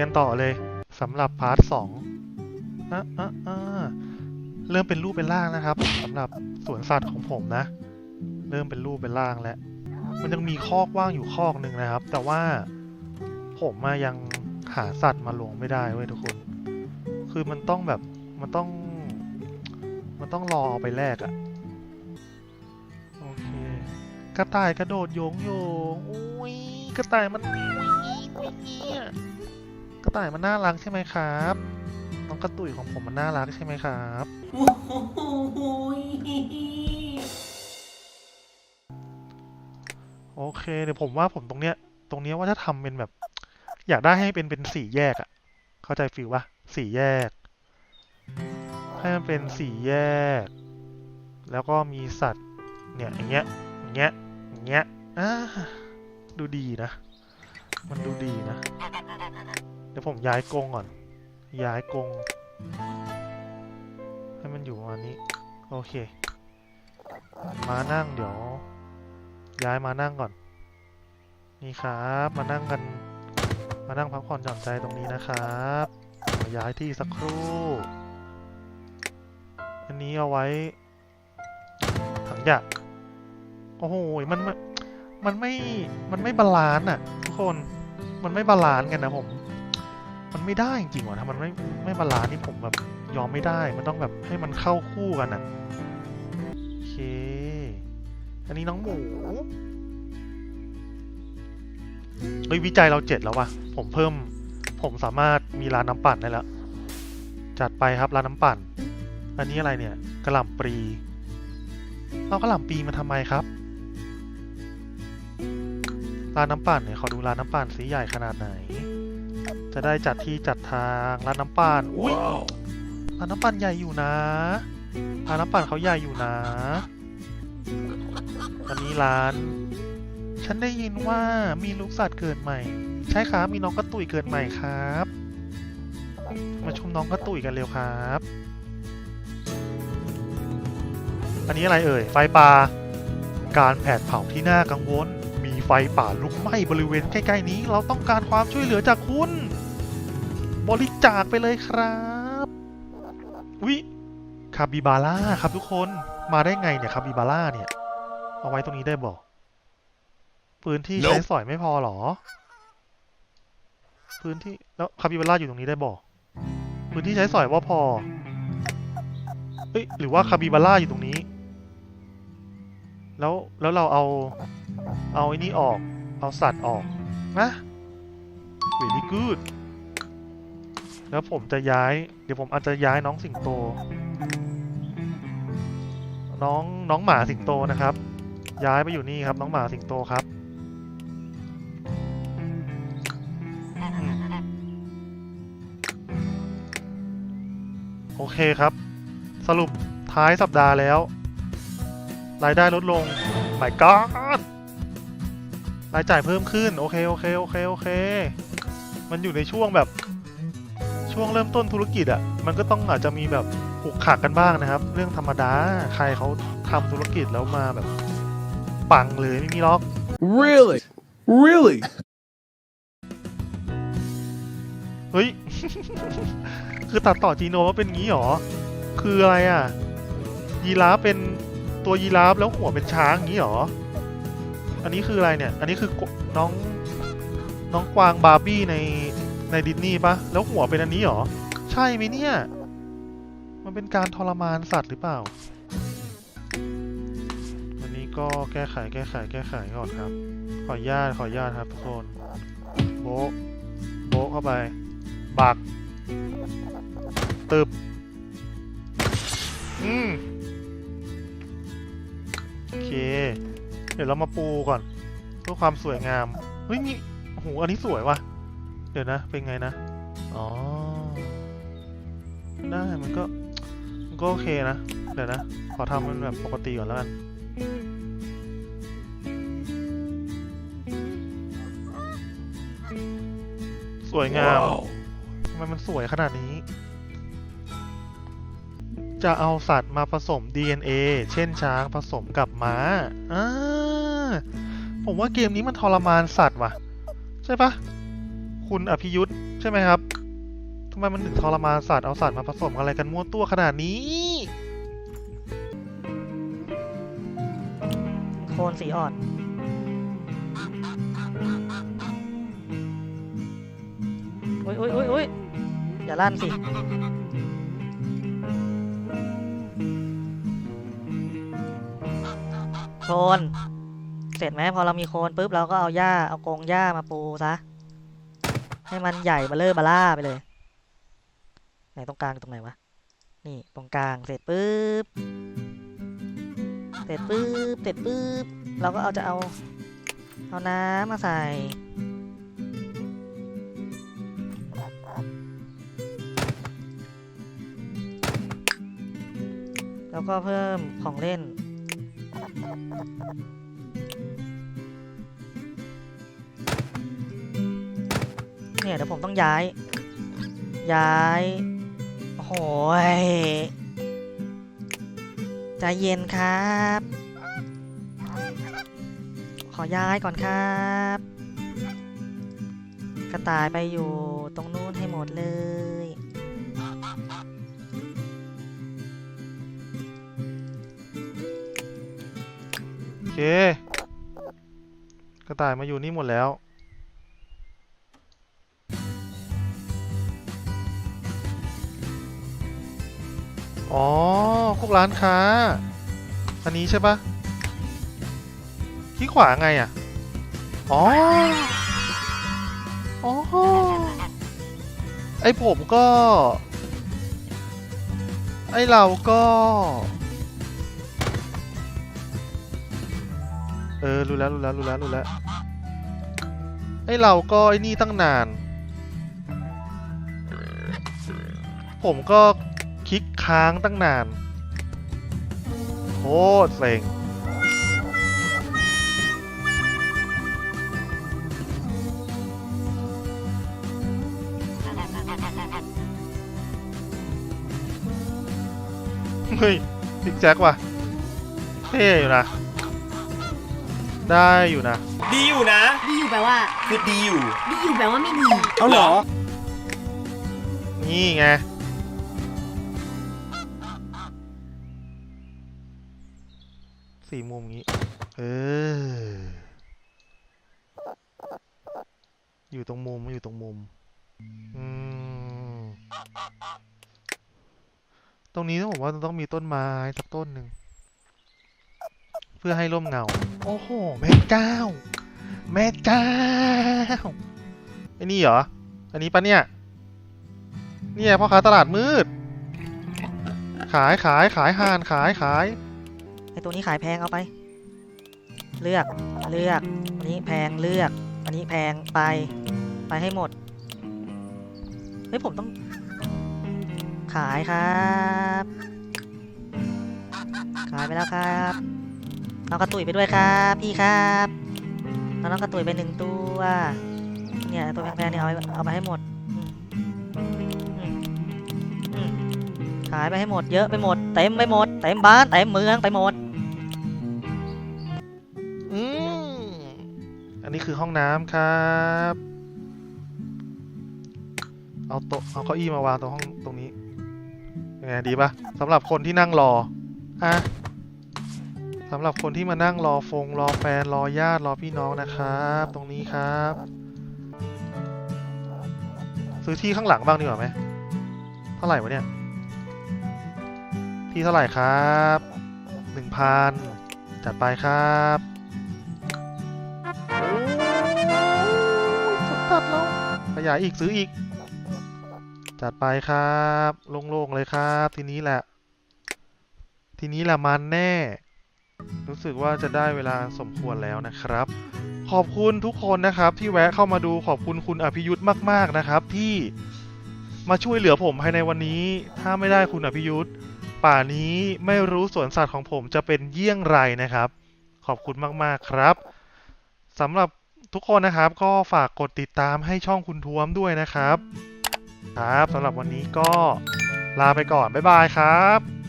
กันต่อเลยสำหรับพาร์ทสองอะอะอะเริ่มเป็นรูปเป็นร่างนะครับสำหรับสวนสัตว์ของผมนะ เริ่มเป็นรูปเป็นร่างแล้ว มันยังมีคอกว่างอยู่คอกหนึ่งนะครับ แต่ว่าผมมายังหาสัตว์มาลงไม่ได้เว้ยทุกคน คือมันต้องแบบมันต้อง มันต้องรอเอาไปแลกอะโอเคกระต่ายกระโดดโยงโยงอุ้ยกระต่ายมันอุ้ยอุ้ยเนี่ยกระ ต่ายมันน่ารักใช่ไหมครับ น้องกระตุยของผมมันน่ารักใช่ไหมครับ โอเคเดี๋ยวผมว่าผมตรงเนี้ย ตรงเนี้ยว่าจะทำเป็นแบบ อยากได้ให้เป็นเป็นสี่แยกอะเข้าใจฟิลปะสี่แยก ให้มันเป็นสี่แยก แล้วก็มีสัตว์ เนี่ยอย่างเงี้ยอย่างเงี้ยอย่างเงี้ยอ่าดูดีนะ มันดูดีนะ ดี๋ยวผมย้ายกรงก่อน ย้ายกรงให้มันอยู่ประมาณนี้ โอเค มานั่งเดี๋ยว ย้ายมานั่งก่อน นี่ครับ มานั่งกัน มานั่งพักผ่อนหย่อนใจตรงนี้นะครับย้ายที่สักครู่ อันนี้เอาไว้ ถังหยะโอ้โหมันมันมันไม่ มันไม่บาลานซ์อะ ทุกคน มันไม่บาลานซ์กันนะผม มันไม่ได้จริงๆว่ะถ้ามันไม่ไม่บาลานซ์นี่ผมแบบยอมไม่ได้ มันต้องแบบให้มันเข้าคู่กันอะโอเค อันนี้น้องหมูเฮ้ยวิจัยเราเจ็ดแล้วว่ะ ผมเพิ่ม ผมสามารถมีร้านน้ำปั่นได้แล้ว จัดไปครับร้านน้ำปั่น อันนี้อะไรเนี่ยกระหล่ำปลีเอากระหล่ำปลีมาทำไมครับร้านน้ำปั่นเนี่ยขอดูร้านน้ำปั่นสีใหญ่ขนาดไหน จะได้จัดที่จัดทางร้านน้ำปั่นอุ้ยร้านน้ำปั่นใหญ่อยู่นะร้านน้ำปั่นเขาใหญ่อยู่นะอันนี้ร้าน ฉันได้ยินว่ามีลูกสัตว์เกิดใหม่ ใช่ครับมีน้องกระตุยเกิดใหม่ครับ มาชมน้องกระตุยกันเร็วครับ อันนี้อะไรเอ่ย ไฟป่า การแผดเผาที่น่ากังวล มีไฟป่าลุกไหม้บริเวณใกล้ ๆ นี้ เราต้องการความช่วยเหลือจากคุณ บริจาคไปเลยครับวิคาบิบาร่าครับทุกคนมาได้ไงเนี่ยคาบิบาร่าเนี่ย เอาไว้ตรงนี้ได้บอกพื้นที่ใช้สอยไม่พอหรอ พื้นที่แล้วคาปิบาร่าอยู่ตรงนี้ได้บอกพื้นที่ใช้สอยว่าพอเอ้ยหรือว่าคาปิบาร่าอยู่ตรงนี้ แล้วแล้วเราเอา เอาไอ้นี่ออก เอาสัตว์ออกนะ very good แล้วผมจะย้าย เดี๋ยวผมอาจจะย้ายน้องสิงโต น้องน้องหมาสิงโตนะครับ ย้ายไปอยู่นี่ครับ น้องหมาสิงโตครับโอเคครับ สรุปท้ายสัปดาห์แล้ว รายได้ลดลง my god รายจ่ายเพิ่มขึ้น โอเค โอเค โอเค โอเค มันอยู่ในช่วงแบบ ช่วงเริ่มต้นธุรกิจอะ่ะมันก็ต้องอาจจะมีแบบอุกขักกันบ้างนะครับ เรื่องธรรมดาใครเขาทำธุรกิจแล้วมาแบบปังเลยไม่มีล็อก Really? Really? เฮ้ย คือตัดต่อจีโนว่าเป็นงี้หรอ คืออะไรอะ ยีราฟเป็นตัวยีราฟแล้วหัวเป็นช้างงี้หรอ อันนี้คืออะไรเนี่ย อันนี้คือกน้องน้องกวางบาร์บี้ใน ในดิสนีย์ปะแล้วหัวเป็นอันนี้หรอ ใช่ไหมเนี่ย มันเป็นการทรมานสัตว์หรือเปล่า วันนี้ก็แก้ไขแก้ไขแก้ไขก่อนครับ ขออนุญาตขออนุญาตครับทุกคน โบโบเข้าไป บัก ตึบ อืมโอเค เดี๋ยวเรามาปูก่อน เพื่อความสวยงาม เฮ้ยนี่โอ้โหอันนี้สวยว่ะ เดี๋ยวนะ เป็นไงนะ อ๋อ ได้ มันก็ มันก็โอเคนะ เดี๋ยวนะ ขอทำมันแบบปกติก่อนแล้วกัน สวยงาม Wow. ทำไมมันสวยขนาดนี้ จะเอาสัตว์มาผสม DNA เช่นช้างผสมกับม้า อ่า ผมว่าเกมนี้มันทรมานสัตว์ว่ะ ใช่ปะ คุณอภิยุทธ์ใช่ไหมครับทำไมมันถึงทรมานสัตว์เอาสัตว์มาผสมอะไรกันมั่วตัวขนาดนี้โคนสีอ่อน อุ้ยอุ้ยอุ้ยอุ้ยอย่าลั่นสิ โคนเสร็จไหมพอเรามีโคนปุ๊บเราก็เอาหญ้า เอากงหญ้ามาปูซะ ให้มันใหญ่เบลเลอร์บล่าไปเลย ไหนตรงกลางตรงไหนวะ นี่ตรงกลางเสร็จปุ๊บ เสร็จปุ๊บ เสร็จปุ๊บ เราก็เอาจะเอา เอาน้ำมาใส่แล้วก็เพิ่มของเล่น เนี่ยเดี๋ยวผมต้องย้าย ย้ายโอ้โหยใจเย็นครับ ขอย้ายก่อนครับ กระต่ายไปอยู่ตรงนู้นให้หมดเลย โอเค กระต่ายมาอยู่นี่หมดแล้ว อ๋อพวกร้านค้า อันนี้ใช่ปะที่ขวาไงอะ อ๋อ อ๋อ ไอผมก็ ไอเราก็ เออ รู้แล้ว รู้แล้ว รู้แล้ว รู้แล้ว ไอเราก็ไอนี่ตั้งนาน ผมก็ คลิกค้างตั้งนานโคตรเซ็งเฮ้ยพิกแจ็คว่ะ เท่อยู่นะ ได้อยู่นะ ดีอยู่นะ ดีอยู่แปลว่าคือดีอยู่ ดีอยู่แปลว่าไม่ดี เอาเหรอ นี่ไง สี่มุมงี้ เออ อยู่ตรงมุมอยู่ตรงมุม อืม ตรงนี้ผมว่าต้องมีต้นไม้สักต้นหนึ่ง เพื่อให้ร่มเงา โอ้โห แม่เจ้า แม่เจ้าไอ้นี่เหรอ อันนี้ปะเนี่ย เนี่ยพ่อค้าตลาดมืด ขายขายขายห่านขายขาย ไอตัวนี้ขายแพงเอาไป เลือกเลือก อันนี้แพงเลือก อันนี้แพงไปไปให้หมดเฮ้ยผมต้อง ขายครับ ขายไปแล้วครับน้องกระตุยไปด้วยครับ พี่ครับเอาน้องกระตุยไปหนึ่งตัวเนี่ยตัวแพงๆเนี่ยเอาเอาไปให้หมดขายไปให้หมดเยอะไปหมดเต็มไปหมดเต็มบ้านเต็มเมืองไปหมด อันนี้คือห้องน้ำครับ เอาโต๊ะเอาเก้าอี้มาวางตรงห้องตรงนี้ยังไงดีปะสำหรับคนที่นั่งรออะสำหรับคนที่มานั่งรอฟงรอแฟนรอญาติรอพี่น้องนะครับ ตรงนี้ครับ ซื้อที่ข้างหลังบ้างดีกว่าไหมเท่าไหร่วะเนี่ยที่เท่าไหร่ครับหนึ่งพันจัดไปครับ ยายอีกซื้ออีก จัดไปครับ โล่งๆเลยครับ ทีนี้แหละ ทีนี้แหละมันแน่ รู้สึกว่าจะได้เวลาสมควรแล้วนะครับ ขอบคุณทุกคนนะครับ ที่แวะเข้ามาดูขอบคุณคุณอภิยุทธ์มาก ๆนะครับ ที่มาช่วยเหลือผมภายในวันนี้ ถ้าไม่ได้คุณอภิยุทธ์ป่านี้ไม่รู้สวนสัตว์ของผมจะเป็นเยี่ยงไรนะครับ ขอบคุณมาก ๆ ครับสำหรับ ทุกคนนะครับก็ฝากกดติดตามให้ช่องคุณท้วมด้วยนะครับ ครับสำหรับวันนี้ก็ลาไปก่อน บ๊ายบายครับ